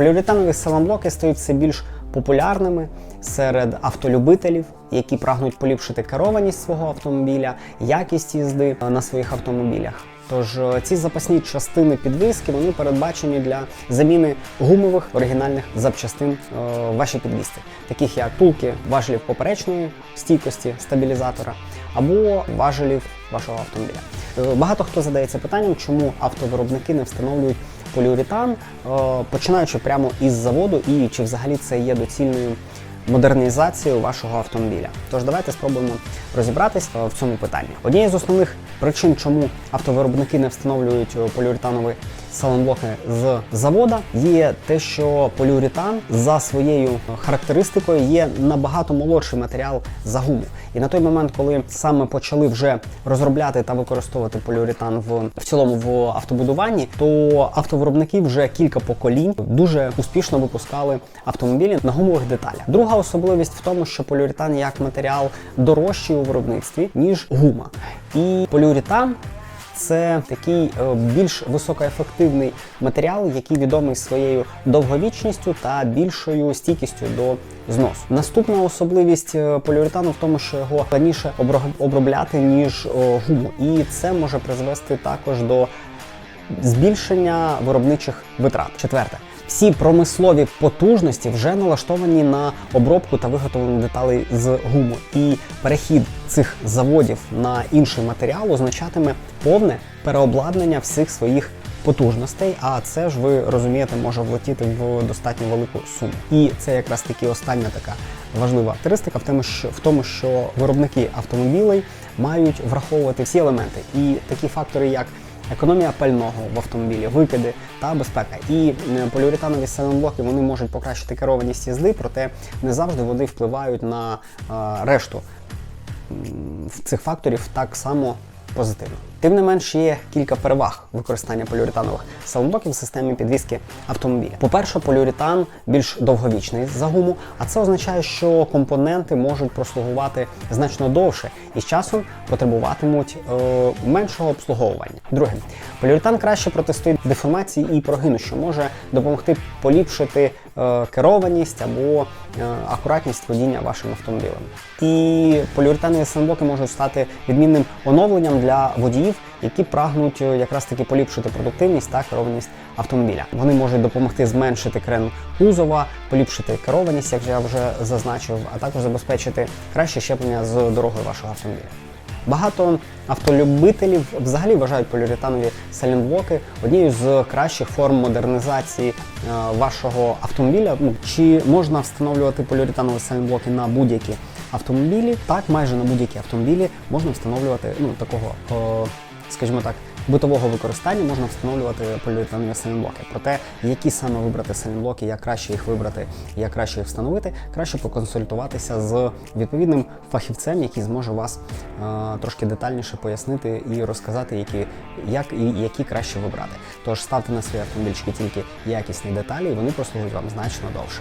Поліуретанові салонблоки стають все більш популярними серед автолюбителів, які прагнуть поліпшити керованість свого автомобіля, якість їзди на своїх автомобілях. Тож е, ці запасні частини підвіски вони передбачені для заміни гумових оригінальних запчастин е, в вашій підвісці, таких як пулки важелів поперечної стійкості стабілізатора або важелів вашого автомобіля. Е, Багато хто задається питанням, чому автовиробники не встановлюють поліуретан, е, починаючи прямо із заводу, і чи взагалі це є доцільною модернізацією вашого автомобіля. Тож давайте спробуємо розібратись е, в цьому питанні. Однією з основних причин, чому автовиробники не встановлюють е, поліуретанові салонблоки з завода, є те, що поліуретан за своєю характеристикою є набагато молодший матеріал за гуму. І на той момент, коли саме почали вже розробляти та використовувати поліуретан в, в цілому в автобудуванні, то автовиробники вже кілька поколінь дуже успішно випускали автомобілі на гумових деталях. Друга особливість в тому, що поліуретан як матеріал дорожчий у виробництві ніж гума. І поліуретан це такий е, більш високоефективний матеріал, який відомий своєю довговічністю та більшою стійкістю до зносу. Наступна особливість е, поліуретану в тому, що його складніше обро- обробляти ніж о, гуму, і це може призвести також до збільшення виробничих витрат. Четверте. Всі промислові потужності вже налаштовані на обробку та виготовлення деталей з гуму. І перехід цих заводів на інший матеріал означатиме повне переобладнання всіх своїх потужностей. А це ж ви розумієте, може влетіти в достатньо велику суму. І це якраз таки остання така важлива характеристика в тому, що в тому, що виробники автомобілей мають враховувати всі елементи, і такі фактори, як економія пального в автомобілі, викиди та безпека. І е, поліуретанові селенблоки вони можуть покращити керованість їзди, проте не завжди вони впливають на е, решту цих факторів так само позитивно. Тим не менш, є кілька переваг використання поліуретанових салонблоків в системі підвіски автомобіля. По-перше, поліуретан більш довговічний за гуму, а це означає, що компоненти можуть прослугувати значно довше і з часом потребуватимуть е, меншого обслуговування. Друге, поліуретан краще протистоїть деформації і прогину, що може допомогти поліпшити е, керованість або е, акуратність водіння вашим автомобілем. І поліуретанові салонблоки можуть стати відмінним оновленням для водіїв, які прагнуть е, якраз таки поліпшити продуктивність та керованість автомобіля. Вони можуть допомогти зменшити крен кузова, поліпшити керованість, як я вже зазначив, а також забезпечити краще щеплення з дорогою вашого автомобіля. Багато автолюбителів взагалі вважають поліуретанові салінблоки однією з кращих форм модернізації е, вашого автомобіля. Ну, чи можна встановлювати поліуретанові салінблоки на будь-які автомобілі? Так, майже на будь-які автомобілі можна встановлювати ну, такого, е, скажімо так, битового використання можна встановлювати поліуретанові салінблоки. Проте, які саме вибрати салінблоки, як краще їх вибрати, як краще їх встановити, краще поконсультуватися з відповідним фахівцем, який зможе вас е, трошки детальніше пояснити і розказати, які, як і які краще вибрати. Тож ставте на свої автомобільчики тільки якісні деталі, і вони прослугують вам значно довше.